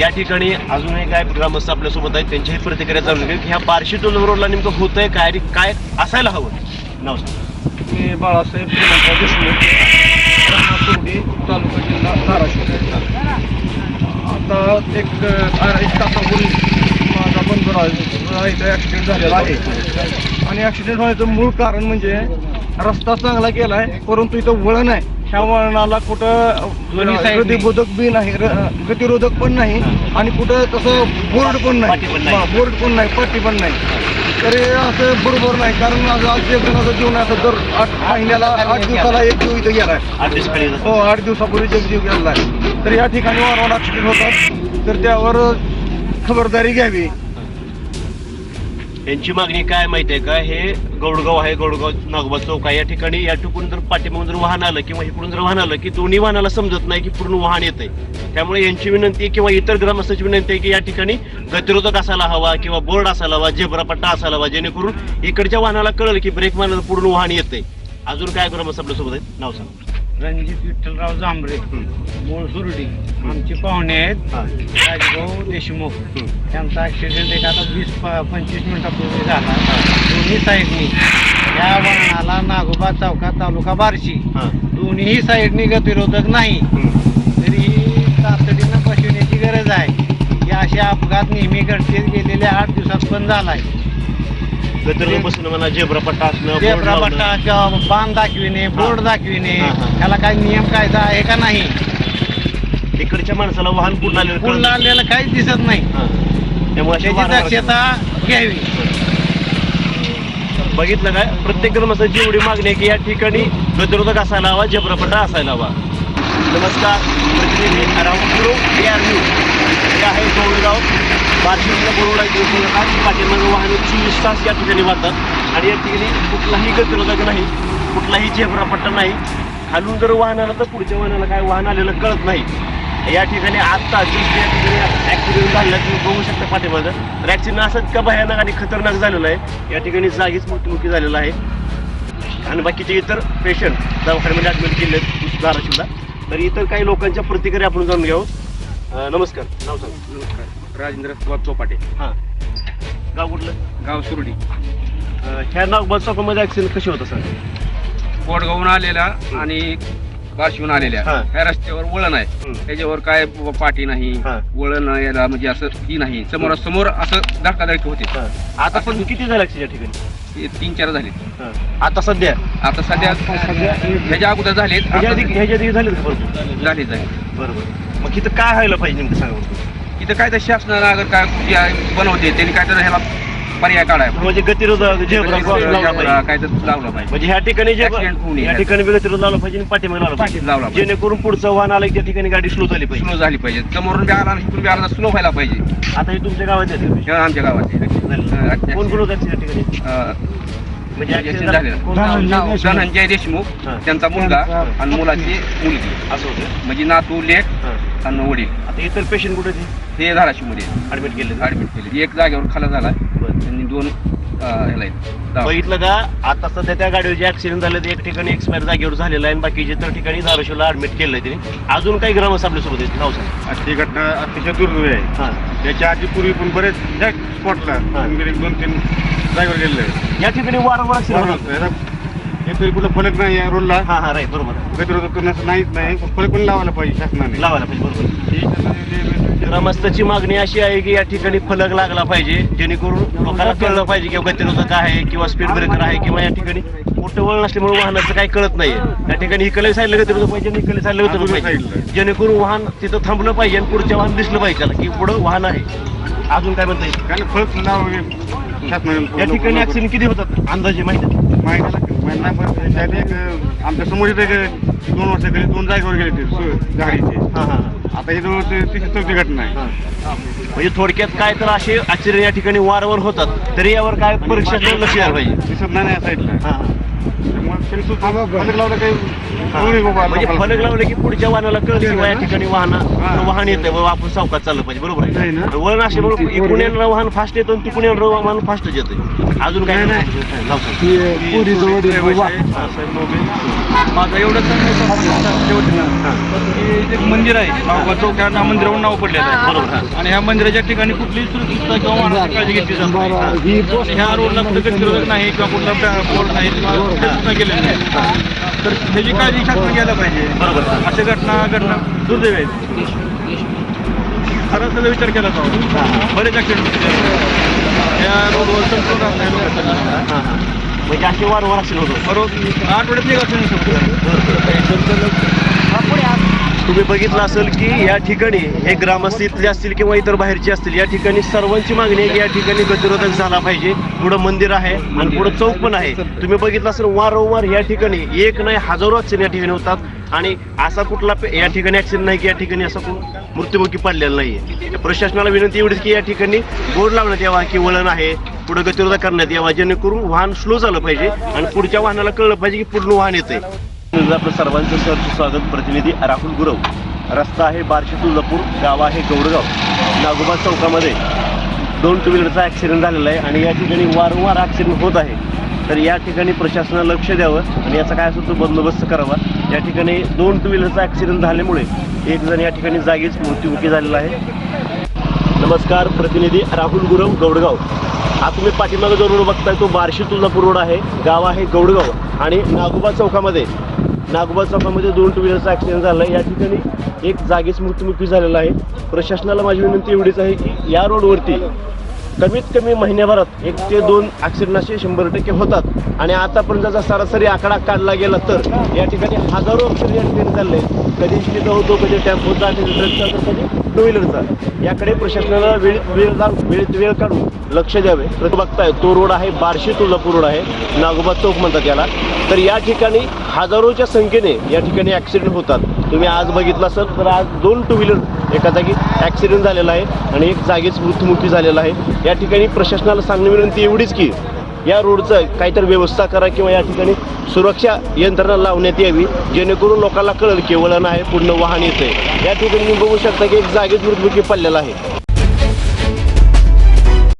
या ठिकाणी अजूनही काय ग्रामस्थ आपल्यासोबत आहेत त्यांच्याही प्रतिक्रिया जाणून घेऊ की ह्या बार्शी टोल रोडला नेमकं होतंय काय आणि काय असायला हवं? नाव मी बाळासाहेब श्रीमंतराव देशमुख राहणार तालुका जिल्हा धाराशिव. आता एक एक तासापूर्वी माझा बंधू इथं ॲक्सिडेंट झालेला आहे. आणि ॲक्सिडेंट होण्याचं मूळ कारण म्हणजे रस्ता चांगला केला आहे परंतु इथं वळण आहे. ह्या वळणाला कुठं दोन्ही. गतिरोधक बी नाही र- गतिरोधक पण नाही आणि कुठं तसं बोर्ड पण पाटी पण नाही. बोर्ड पण नाही पट्टी पण नाही. तर हे असं बरोबर नाही कारण आज आज एक जणाचा जीव नाही असं दर आठ महिन्याला आठ दिवसाला एक जीव इथं गेलाय खाली हो आठ दिवसापूर्वी एक जीव गेलाय तर या ठिकाणी वारंवार ऍक्सिडेंट होतात. तर त्यावर खबरदारी घ्यावी. यांची मागणी काय माहिती आहे का? हे गौडगाव आहे गौडगाव नागोबा चौक आहे. या ठिकाणी या ठिकाणून जर पाठीमागून जर वाहन आलं किंवा इकडून जर वाहन आलं की दोन्ही वाहनाला समजत नाही की पूर्ण वाहन येतंय. त्यामुळे यांची विनंती किंवा इतर ग्रामस्थांची विनंती आहे की या ठिकाणी गतिरोधक असायला हवा किंवा बोर्ड असायला हवा झेब्रा पट्टा असायला हवा जेणेकरून इकडच्या वाहनाला कळलं की ब्रेक मारलं पूर्ण वाहन येतंय. अजून काय ग्रामस्थ आपल्यासोबत आहेत? नाव सांगा. रणजित विठ्ठलराव जांभरे मूळ सुरडी आमचे पाहुणे आहेत. राजभाऊ देशमुख. त्यांचा ॲक्सिडेंट एक आता वीस पंचवीस मिनिटापूर्वी झाला. दोन्ही साईडनी. या वळणाला नागोबा चौका तालुका बार्शी. दोन्ही साईडनी गतिरोधक नाही. तरी तातडीनं बसवण्याची गरज आहे. की असे अपघात नेहमी घडते. गेलेल्या आठ दिवसात पण झालाय. गतिरोधक बसणं म्हणा झेब्रा पट्टा असणं board लावणं. किंवा बांध दाखविणे बोर्ड दाखविणे हा. त्याला काही नियम कायदा आहे का नाही? इकडच्या माणसाला वाहन पूर्ण आलेलं कळत नाही. लागलेलं काहीच दिसत नाही. हा. त्यामुळे अशी त्याची वारंवार- दक्षता घ्यावी. बघितलं काय प्रत्येक ग्रामस्थांची एवढी मागणी आहे की या ठिकाणी गतिरोधक असायला हवा जबरपट्टा असायला हवा. नमस्कार. प्रतिनिधी राहुल आर न्यूज हे आहे गौरगाव बार्शीतल्या बरोडा येतात पाठीमागं वाहने चोवीस तास या ठिकाणी वाहतात आणि या ठिकाणी कुठलाही गतिरोधक नाही कुठलाही झेब्रापट्टा नाही. खालून जर वाहन आलं तर पुढच्या वाहनाला काय वाहन आलेलं कळत नाही. या ठिकाणी आत्ता just या ठिकाणी ॲक्सिडेंट झालेला तुम्ही बघू शकता पाठीमागं. तर ऍक्सिडेंट असं का भयानक आणि खतरनाक झालेलं आहे? या ठिकाणी जागीच मृत्युमुखी झालेला आहे. आणि बाकीचे इतर पेशंट दवाखान्यामध्ये ॲडमिट केले आहेत धाराशिवला. तर इतर काही लोकांच्या प्रतिक्रिया आपण जाणून घेऊ. अं, नमस्कार. नाव सांग. राजेंद्र सुभाष चौपाटे. हां. गाव कुठलं? गाव सुरडी अं, ह्या नागबाद चौकामध्ये ऍक्सिडेंट कसे होतं सर कोटगावून आलेला आणि बार्शीहून आलेल्या. हा. त्या रस्त्यावर वळण आहे. त्याच्यावर काय ब- पाटी नाही हा. वळण याला म्हणजे असं ही नाही. समोरासमोर असं धक्काधडकी होते. आता पण किती झालं ऍक्सिडेंट ठिकाणी? हे तीन चार झाले. हां. आता सध्या? आता सध्या ह्याच्या अगोदर झालेत. ह्याच्या आधी आता ह्याच्या आधी झाले का भरपूर? झाले झाले बरोबर. मग इथं काय व्हायला पाहिजे नेमकं सांगा बरं. इथं काय तर शासनानं अगर काय आहे बनवते त्यांनी काय तर ह्याला पर्याय काढाय म्हणजे गतिरोधक झेब्रा क्रॉस लावला पाहिजे काय तर लावला पाहिजे. म्हणजे ह्या ठिकाणी जे Accident होऊ नये. या ठिकाणी बी गतिरोध लावला पाहिजे आणि पाठीमागे लावला पाहिजे. लावला पाहिजे. जेणेकरून पुढचं वाहन आलं की त्या ठिकाणी गाडी स्लो झाली पाहिजे. स्लो झाली पाहिजे. समोरून बी आला इकडून बी आला स्लो व्हायला पाहिजे. आता हे तुमच्या गावात येते हे आमच्या गावात आहे. कोण कोण होतं accident या ठिकाणी? अं, म्हणजे झालेलं. धनंजय देशमुख. हा. त्यांचा मुलगा आणि मुलाची मुलगी. असं होतं? म्हणजे नातू लेख हां. आणि वडील. आता इतर पेशंट कुठे ते? धाराशिवमध्ये ऍडमिट केले. ऍडमिट केले. एक जागेवर खाला झाला. बरं. त्यांनी दोन अं, ह्याला आहेत. दहा. बघितलं का? आता सध्या त्या गाडीवर जे ऍक्सिडेंट झाले ते एक ठिकाणी एक्सपायर जागेवर झालेला आहे आणि बाकीचे तर ठिकाणी धाराशिवला ऍडमिट केलंय त्यांनी. अजून काही ग्रामस्थ आपल्यासोबत आहेत? नाव सांग. अशी घटना अतिशय दुर्दैवी आहे. हां. त्याच्या आधी पूर्वी पण बरेच स्पॉटला हा. दोन तीन ड्रायव्हर गेलेले आहेत. या ठिकाणी वारंवार accident होतात. बरोबर. आता हे तरी कुठं फलक नाही आहे रोडला हां हां राईट बरोबर. गतिरोधक करण्याचं नाहीच नाही पण फलक पण लावायला पाहिजे शासनाने. लावायला पाहिजे बरोबर. ग्रामस्थाची मागणी अशी आहे की या ठिकाणी फलक लागला पाहिजे जेणेकरून लोकांना कळलं पाहिजे किंवा गतिरोधक आहे किंवा स्पीड ब्रेकर आहे किंवा या ठिकाणी मोठं वळण असल्यामुळे वाहनाचं काही कळत नाहीये. या ठिकाणी इकडे साईडला गतिरोधक पाहिजे आणि इकडे साईडला गतिरोधक पाहिजे. जेणेकरून वाहन तिथं थांबलं पाहिजे आणि पुढच्या वाहन दिसलं पाहिजे त्याला की पुढं वाहन आहे. अजून काय म्हणता येईल? कारण फलक लावावे. शासनाने या ठिकाणी ऍक्सिडेंट किती होतात? अंदाजे माहिती आहे? महिन्याला महिना पण एक आमच्यासमोर इथे एक दोन वर्षाखाली दोन जागेवर गेले ते सु- गाडीचे हां हां. आता ही जवळ ते तिसरी चौथी घटना आहे. म्हणजे थोडक्यात काय तर असे आश्चर्य या ठिकाणी वारंवार होतात. तरी यावर काय परीक्षा लक्ष द्यायला पाहिजे. दिसत नाही ना या साईडला. हां हां. म्हणजे लोकांना. फलक लावले की पुढच्या वाहनाला कळत किंवा या ठिकाणी वाहन. हा. वाहन येतं व आपण चौकात चाललं पाहिजे बरोबर नाही आहे ना. वळण इकडून येणारं वाहन फास्ट येतं आणि तिकडून येणारं वाहन फास्टच येतं. अजून काय. माझा एवढं एक मंदिर आहे. चौक ह्या मंदिरावर नाव पडलेलं आहे. बरोबर हा. आणि ह्या मंदिराच्या ठिकाणी कुठलीही सुरक्षितता किंवा वाहनाची काळजी घेतली जात ही ह्या रोडला कुठे गतिरोधक नाही किंवा कुठला बोर्ड नाही. केलेली नाही तर ह्याची काळजी शासन घ्यायला पाहिजे. बरोबर. अशा घटना घडणं दुर्दैव आहेत खरंच त्याचा विचार केला जावा बरेच ऍक्सिडेंट होते. या रोडवर संपूर्ण राहत नाही लोकांचा. म्हणजे अशी वारंवार असेल होतो बरोबर. आठवड्यात एक ऍक्सिडेंट तुम्ही बघितलं असेल की या ठिकाणी हे ग्रामस्थ इथले असतील किंवा इतर बाहेरचे असतील या ठिकाणी सर्वांची मागणी आहे की या ठिकाणी गतिरोधक झाला पाहिजे. पुढं मंदिर आहे आणि पुढं चौक पण आहे. तुम्ही बघितलं असेल वारंवार या ठिकाणी एक नाही हजारो ऍक्सिडेंट या ठिकाणी होतात. आणि असा कुठला या ठिकाणी ऍक्सिडेंट नाही की या ठिकाणी असा कोण मृत्युमुखी पडलेला नाहीये. प्रशासनाला विनंती एवढीच की या ठिकाणी बोर्ड लावण्यात यावा की वळण आहे. पुढे गतिरोधक करण्यात यावा. जेणेकरून वाहन स्लो झालं पाहिजे आणि पुढच्या वाहनाला कळलं पाहिजे की पूर्ण वाहन येते आपलं सर्वांचं सहर्ष स्वागत प्रतिनिधी राहुल गुरव. रस्ता आहे बार्शी तुळजापूर गाव आहे गौडगाव. नागोबा चौकामध्ये दोन टू व्हीलरचा ॲक्सिडेंट झालेला आहे आणि या ठिकाणी वारंवार ॲक्सिडेंट होत आहे. तर या ठिकाणी प्रशासनानं लक्ष द्यावं आणि याचा काय असतो तो बंदोबस्त करावा. या ठिकाणी दोन टू व्हीलरचा ॲक्सिडेंट झाल्यामुळे एक जण या ठिकाणी जागीच मृत्युमुखी झालेला आहे. नमस्कार प्रतिनिधी राहुल गुरव गौडगाव. हा तुम्ही पाठीमागं जो रोड बघताय तो बार्शी तुळजापूर रोड आहे गाव आहे गौडगाव आणि नागोबा चौकामध्ये. नागोबा चौकामध्ये दोन टू व्हीलरचा ॲक्सिडेंट झाला. या ठिकाणी एक जागीच मृत्युमुखी झालेला आहे. प्रशासनाला माझी विनंती एवढीच आहे की या रोडवरती कमीत कमी महिन्याभरात एक ते दोन ॲक्सिडेंट असे शंभर टक्के होतात. आणि आतापर्यंत जर सरासरी आकडा काढला गेला तर या ठिकाणी हजारो ॲक्सिडेंट या ठिकाणी चालले कधी तिथं होतो कधी टेम्पोचा कधी ट्रकचा तर कधी टू व्हीलरचा याकडे प्रशासनाला वेळ वेळ वेळेत वेळ काढून लक्ष द्यावे. तर बघताय तो रोड आहे बार्शी तुळजापूर रोड आहे नागोबा चौक म्हणतात याला. तर या ठिकाणी हजारोच्या संख्येने या ठिकाणी ॲक्सिडेंट होतात. तुम्ही आज बघितलं असेल तर आज दोन टू व्हीलर एका जागी ॲक्सिडेंट झालेला आहे आणि एक जागीच मृत्युमुखी झालेला आहे. या ठिकाणी प्रशासनाला सांगणं विनंती एवढीच की या रोडचं काहीतरी व्यवस्था करा किंवा या ठिकाणी सुरक्षा यंत्रणा लावण्यात यावी जेणेकरून लोकांना कळेल की वळण आहे पूर्ण वाहन येते या ठिकाणी बघू शकता की एक जागेत मृत्युमुखी पडलेला आहे.